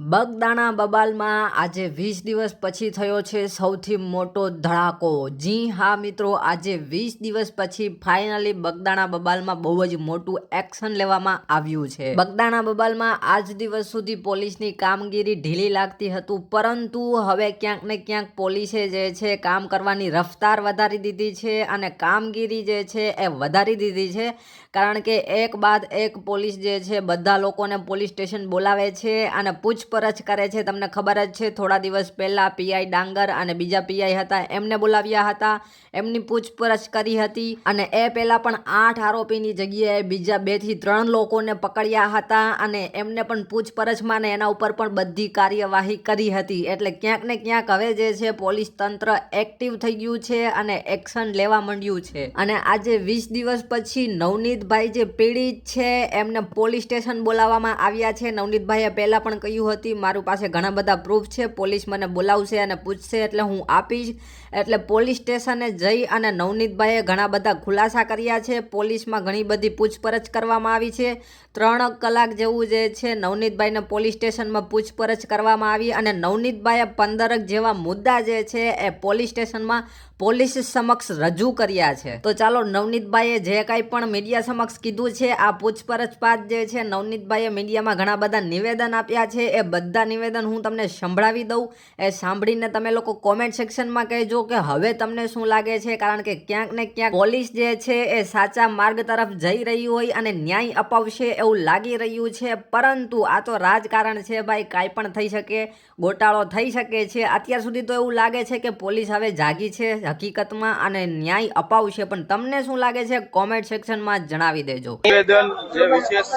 બગદાણા બબાલમાં આજે વીસ દિવસ પછી થયો છે સૌથી મોટો ધડાકો. જી હા મિત્રો, આજે વીસ દિવસ પછી ફાઇનલી બગદાણા બબાલમાં બહુ જ મોટું એક્શન લેવામાં આવ્યું છે. બગદાણા બબાલમાં આજ દિવસ સુધી પોલીસની કામગીરી ઢીલી લાગતી હતું, પરંતુ હવે ક્યાંક ને ક્યાંક પોલીસે જે છે કામ કરવાની રફતાર વધારી દીધી છે અને કામગીરી જે છે એ વધારી દીધી છે. કારણ કે એક બાદ એક પોલીસ જે છે બધા લોકોને પોલીસ સ્ટેશન બોલાવે છે અને પૂછપરછ કરે છે. તમને ખબર જ છે, થોડા દિવસ પહેલાં પીઆઈ ડાંગર અને બીજા પીઆઈ હતા, એમને બોલાવ્યા હતા. એમની પૂછપરછ કરી હતી અને એ પહેલાં પણ આઠ આરોપીની જગ્યાએ બીજા બેથી ત્રણ લોકોને પકડ્યા હતા અને એમને પણ પૂછપરછમાં ને એના ઉપર પણ બધી કાર્યવાહી કરી હતી. એટલે ક્યાંક ને ક્યાંક હવે જે છે, પોલીસ તંત્ર એક્ટિવ થઈ ગયું છે અને એક્શન લેવા માંડ્યું છે. અને આજે વીસ દિવસ પછી નવનીતભાઈ જે પીડિત છે, એમને પોલીસ સ્ટેશન બોલાવવામાં આવ્યા છે. નવનીતભાઈએ પહેલાં પણ કહ્યું હતી મારું પાસે ઘણા બધા પ્રૂફ છે. પોલીસ મને બોલાવશે અને પૂછશે એટલે હું આપીશ. એટલે પોલીસ સ્ટેશને જઈ અને નવનીતભાઈએ ઘણા બધા ખુલાસા કર્યા છે. પોલીસમાં ઘણી બધી પૂછપરછ કરવામાં આવી છે. ત્રણ કલાક જેવું જે છે, નવનીતભાઈને પોલીસ સ્ટેશનમાં પૂછપરછ કરવામાં આવી અને નવનીતભાઈએ પંદરક જેવા મુદ્દા જે છે એ પોલીસ સ્ટેશનમાં પોલીસ સમક્ષ રજૂ કર્યા છે. તો ચાલો નવનીતભાઈએ જે કાંઈ પણ મીડિયા સમક્ષ કીધું છે, આ પૂછપરછ બાદ જે છે, નવનીતભાઈએ મીડિયામાં ઘણા બધા નિવેદન આપ્યા છે. એ બધા નિવેદન હું તમને સંભળાવી દઉં. એ સાંભળીને તમે લોકો કોમેન્ટ સેક્શનમાં કહેજો કે હવે તમને શું લાગે છે, કારણ કે ક્યાંક ને ક્યાંક પોલીસ જે છે એ સાચા માર્ગ તરફ જઈ રહી હોય અને ન્યાય અપાવશે એવું લાગી રહ્યું છે. પરંતુ આ તો રાજકારણ છે ભાઈ, કાંઈ પણ થઈ શકે, ગોટાળો થઈ શકે છે. અત્યાર સુધી તો એવું લાગે છે કે પોલીસ હવે જાગી છે. હકીકતમાં અને ન્યાય અપાવશે પણ તમને શું લાગે છે? કોમેન્ટ સેક્શનમાં જણાવી દેજો. નિવેદન જે વિશેષ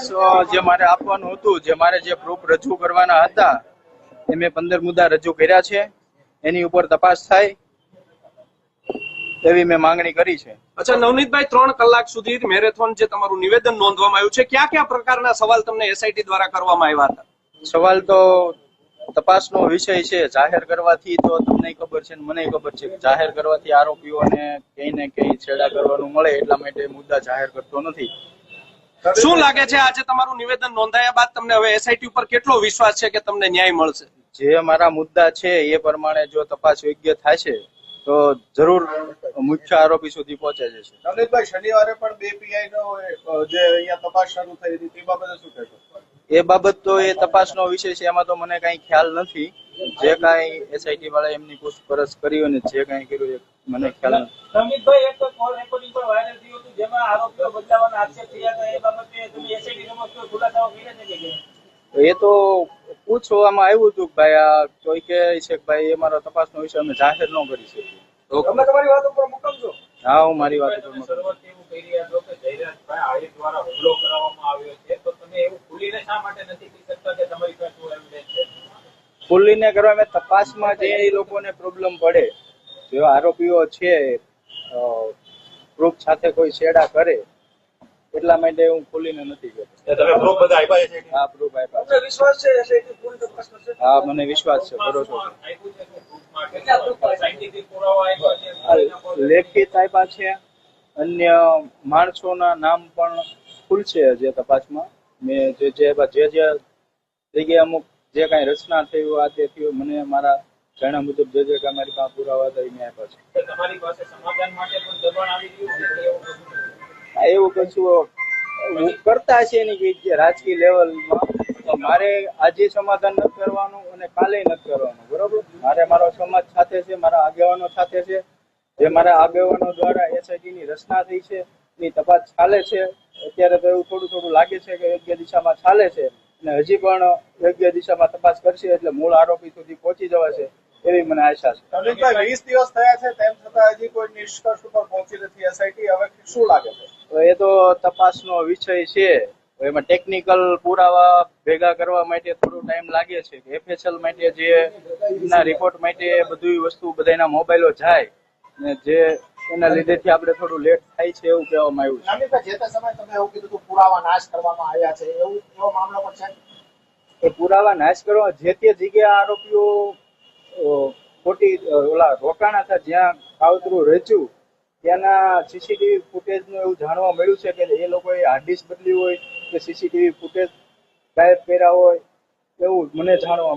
જે મારે આપવાનું હતું જે મારે જે પ્રૂફ રજૂ કરવાના હતા એ મેં પંદર મુદ્દા રજૂ કર્યા છે. એની ઉપર તપાસ થાય એવી મેં માંગણી કરી છે. અચ્છા નવનીતભાઈ ત્રણ કલાક સુધી મેરેથોન જે તમારું નિવેદન નોંધવામાં આવ્યું છે. કયા કયા પ્રકારના સવાલ તમને એસઆઈટી દ્વારા કરવામાં આવ્યા હતા? સવાલ તો તપાસનો વિષય છે જાહેર કરવાથી તો તમને ખબર છે મને ખબર છે જાહેર કરવાથી આરોપીઓને કઈ ને કઈ છેડા કરવાનું મળે એટલા માટે મુદ્દા જાહેર કરતો નથી. શું લાગે છે આજે તમારું નિવેદન નોંધાયા બાદ તમને હવે એસઆઈટી ઉપર કેટલો વિશ્વાસ છે કે તમને ન્યાય મળશે? જે મારા મુદ્દા છે એ પ્રમાણે જો તપાસ યોગ્ય થશે તો જરૂર મુખ્ય આરોપી સુધી પહોંચે છે નવનીતભાઈ શનિવારે પણ બે પીઆઈ નો જે અહીંયા તપાસ શરૂ થઈ હતી તે બાબતે શું કહેશો? એ બાબત તો એ તપાસનો વિષય છે એમાં તો મને કઈ ખ્યાલ નથી. જે કઈ એસઆઈટી વાળા એમની પૂછપરછ કરી અને જે કઈ કર્યું એ મને ખ્યાલ નથી. સંમિતભાઈ એક તો કોલ રેકોર્ડિંગ પર વાયરલ થયું હતું જેમાં આરોપીઓ બદલાવાના આક્ષેપ થયા હતા. એ બાબતે તમે એસઆઈટી સમક્ષ ખુલાસાઓ કર્યા છે કે એ તો પૂછવામાં આવ્યું હતું કે ભાઈ આ કોઈ કે છે કે ભાઈ એ મારો તપાસનો વિષય અમે જાહેર ન કરી શકીએ. તમે તમારી વાત ઉપર મુકમ હા હું મારી વાત ઉપર કરું શરૂઆતથી એવું કહી રહ્યા છો કે જયરાજભાઈ આહિર દ્વારા હુમલો કરવામાં આવ્યો છે તો તમે એવું ખુલીને શા માટે નથી કહી શકતા કે તમારી પાસે શું evidence છે ખુલ્લીને કરવા મેં તપાસમાં જે એ લોકોને પ્રોબ્લેમ પડે. જો આરોપીઓ છે પ્રૂફ સાથે કોઈ છેડા કરે એટલા માટે હું ખુલીને નથી કહેતો તમે પ્રૂફ બધા આપ્યા છે? હા પ્રૂફ આપ્યા વિશ્વાસ છે એસઆઈટી પૂરી તપાસ કરશે હા મને વિશ્વાસ છે ભરોસો છે. લેખિત આપ્યા છે. અન્ય માણસોના નામ પણ ખુલશે જે તપાસમાં. મેં જે જે જે જે જગ્યાએ અમુક જે કાંઈ રચના થયું આ તે થયું મને મારા જાણ્યા મુજબ જે જે કાંઈ મારી પાસે પુરાવા હતા એ મેં આપ્યા છે. તમારી પાસે સમાધાન માટે પણ દબાણ આવી ગયું એવું કશું કરતા છે ને કે જે રાજકીય લેવલમાં મારે આજે સમાધાન નથી કરવાનું અને કાલે નથી કરવાનું બરોબર? મારે મારો સમાજ સાથે છે મારા આગેવાનો સાથે છે જે મારા આગેવાનો દ્વારા એસઆઈટી ની રચના થઈ છે એની તપાસ ચાલે છે અત્યારે તો એવું થોડું થોડું લાગે છે કે યોગ્ય દિશામાં ચાલે છે. અને હજી પણ યોગ્ય દિશામાં તપાસ કરશે એટલે મૂળ આરોપી સુધી પહોંચી જવાશે એવી મને આશા છે. વીસ દિવસ થયા છે તેમ છતાં હજી કોઈ નિષ્કર્ષ ઉપર પહોંચી નથી એસઆઈટી હવે શું લાગે છે? તો એ તો તપાસનો વિષય છે. એમાં ટેકનિકલ પુરાવા ભેગા કરવા માટે થોડો ટાઈમ લાગે છે. કે એફએસએલ માટે જે રિપોર્ટ માટે બધી વસ્તુ બધાના મોબાઈલો જાય. ને જે એના લીધેથી આપણે થોડું લેટ થાય છે એવું કહેવામાં આવ્યું છે. જે તે સમયે તમે એવું કીધું હતું પુરાવા નાશ કરવામાં આવ્યા છે એવું એવો મામલો પણ છે? એ પુરાવા નાશ કરવા જે તે જગ્યાએ આરોપીઓ ખોટી ઓલા રોકાણા હતા જ્યાં કાવતરું રચ્યું ત્યાંના સીસીટીવી ફૂટેજનું એવું જાણવા મળ્યું છે કે એ લોકોએ હાર્ડ ડિસ્ક બદલી હોય કે સીસીટીવી ફૂટેજ ગાયબ કર્યા હોય એવું મને જાણવા